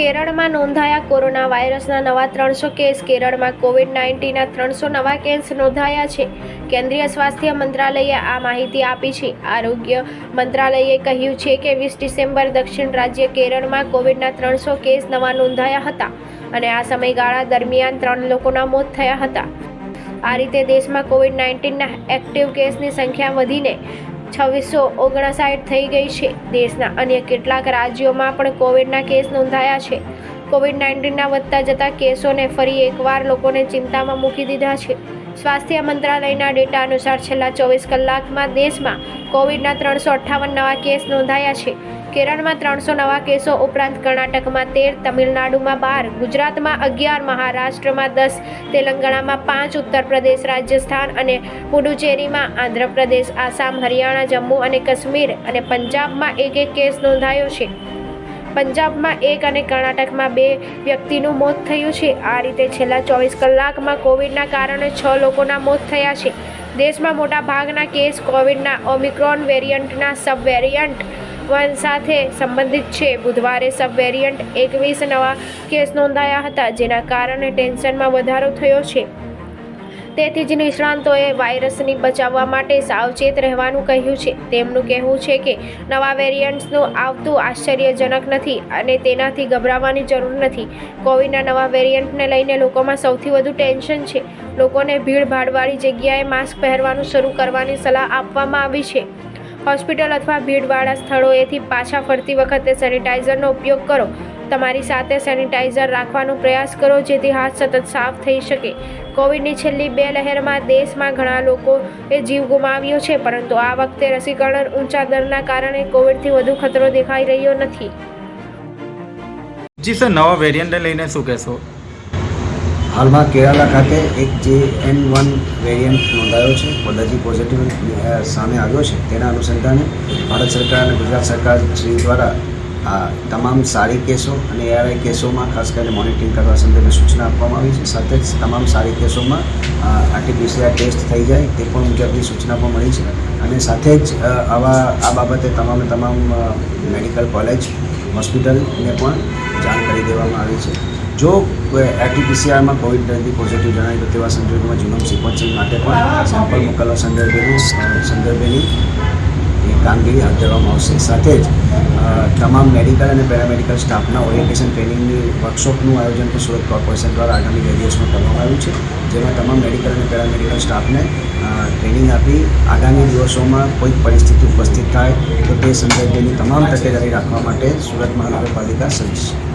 કેરળમાં નોંધાયા કોરોના વાયરસના નવા ત્રણસો કેસ. કેરળમાં કોવિડ નાઇન્ટીનના ત્રણસો નવા કેસ નોંધાયા છે. કેન્દ્રીય સ્વાસ્થ્ય મંત્રાલયે આ માહિતી આપી છે. આરોગ્ય મંત્રાલયે કહ્યું છે કે વીસ ડિસેમ્બર દક્ષિણ રાજ્ય કેરળમાં કોવિડના ત્રણસો કેસ નવા નોંધાયા હતા અને આ સમયગાળા દરમિયાન ત્રણ લોકોના મોત થયા હતા. આ રીતે દેશમાં કોવિડ નાઇન્ટીનના એક્ટિવ કેસની સંખ્યા વધીને છવ્વીસો ઓગણસાઠ થઈ ગઈ છે. દેશના અન્ય કેટલાક રાજ્યોમાં પણ કોવિડના કેસ નોંધાયા છે. કોવિડ નાઇન્ટીનના વધતા જતા કેસોને ફરી એકવાર લોકોને ચિંતામાં મૂકી દીધા છે. સ્વાસ્થ્ય મંત્રાલયના ડેટા અનુસાર છેલ્લા ચોવીસ કલાકમાં દેશમાં કોવિડના ત્રણસો અઠ્ઠાવન નવા કેસ નોંધાયા છે. કેરળમાં ત્રણસો નવા કેસો ઉપરાંત કર્ણાટકમાં તેર, તમિલનાડુમાં બાર, ગુજરાતમાં અગિયાર, મહારાષ્ટ્રમાં દસ, તેલંગાણામાં પાંચ ઉત્તર પ્રદેશ રાજસ્થાન અને પુડુચેરીમાં આંધ્રપ્રદેશ, આસામ, હરિયાણા, જમ્મુ અને કાશ્મીર અને પંજાબમાં એક એક કેસ નોંધાયો છે. પંજાબમાં એક અને કર્ણાટકમાં બે વ્યક્તિનું મોત થયું છે. આ રીતે છેલ્લા ચોવીસ કલાકમાં કોવિડના કારણે છ લોકોના મોત થયા છે. દેશમાં મોટા ભાગના કેસ કોવિડના ઓમિક્રોન વેરિયન્ટના સબ વેરિયન્ટ વન સાથે સંબંધિત છે. બુધવારે સબ વેરિયન્ટ એકવીસ નવા કેસ નોંધાયા હતા, જેના કારણે ટેન્શનમાં વધારો થયો છે. તેથી જ નિષ્ણાંતોએ વાયરસની બચાવવા માટે સાવચેત રહેવાનું કહ્યું છે. તેમનું કહેવું છે કે નવા વેરિયન્ટ્સનું આવતું આશ્ચર્યજનક નથી અને તેનાથી ગભરાવાની જરૂર નથી. કોવિડના નવા વેરિયન્ટને લઈને લોકોમાં સૌથી વધુ ટેન્શન છે. લોકોને ભીડભાડવાળી જગ્યાએ માસ્ક પહેરવાનું શરૂ કરવાની સલાહ આપવામાં આવી છે. હોસ્પિટલ અથવા ભીડવાળા સ્થળોએથી પાછા ફરતી વખતે સેનિટાઈઝરનો ઉપયોગ કરો. તમારી સાથે સેનિટાઈઝર રાખવાનો પ્રયાસ કરો જેથી હાથ સતત સાફ થઈ શકે. કોવિડની છેલ્લી બે લહેરમાં દેશમાં ઘણા લોકોએ જીવ ગુમાવ્યો છે, પરંતુ આ વખતે રસીકરણ ઊંચા દરના કારણે કોવિડથી વધુ ખતરો દેખાઈ રહ્યો નથી. જી સર, નવા વેરિયન્ટને લઈને શું કહેશો? હાલમાં કેરાલા ખાતે એક જે એન વન વેરિયન્ટ નોંધાયો છે. પોઝિટિવ પોઝિટિવ સામે આવ્યો છે. તેના અનુસંધાને ભારત સરકાર અને ગુજરાત સરકાર શ્રી દ્વારા આ તમામ સારી કેસો અને એઆરઆઈ કેસોમાં ખાસ કરીને મોનિટરિંગ કરવા સંદર્ભે સૂચના આપવામાં આવી છે. સાથે જ તમામ સારી કેસોમાં આરટીપીસીઆર ટેસ્ટ થઈ જાય તે પણ મુજબની સૂચના પણ મળી છે. અને સાથે જ આવા, આ બાબતે તમામે તમામ મેડિકલ કોલેજ હોસ્પિટલને પણ જાણ કરી દેવામાં આવી છે. જો આરટીપીસીઆરમાં કોવિડ દર્દી પોઝિટિવ જણાય તો તેવા સંજોગોમાં જીનોમ સિક્વન્સિંગ માટે પણ સેમ્પલ મોકલવા સંદર્ભેની સંદર્ભેની કામગીરી હાથ ધરવામાં આવશે. સાથે જ તમામ મેડિકલ અને પેરામેડિકલ સ્ટાફના ઓરિએન્ટેશન ટ્રેનિંગની વર્કશોપનું આયોજન પણ સુરત કોર્પોરેશન દ્વારા આગામી બે દિવસમાં કરવામાં આવ્યું છે. જેમાં તમામ મેડિકલ અને પેરામેડિકલ સ્ટાફને ટ્રેનિંગ આપી. આગામી દિવસોમાં કોઈ પરિસ્થિતિ ઉપસ્થિત થાય તો તે સંદર્ભેની તમામ તકેદારી રાખવા માટે સુરત મહાનગરપાલિકા સજ્જ છે.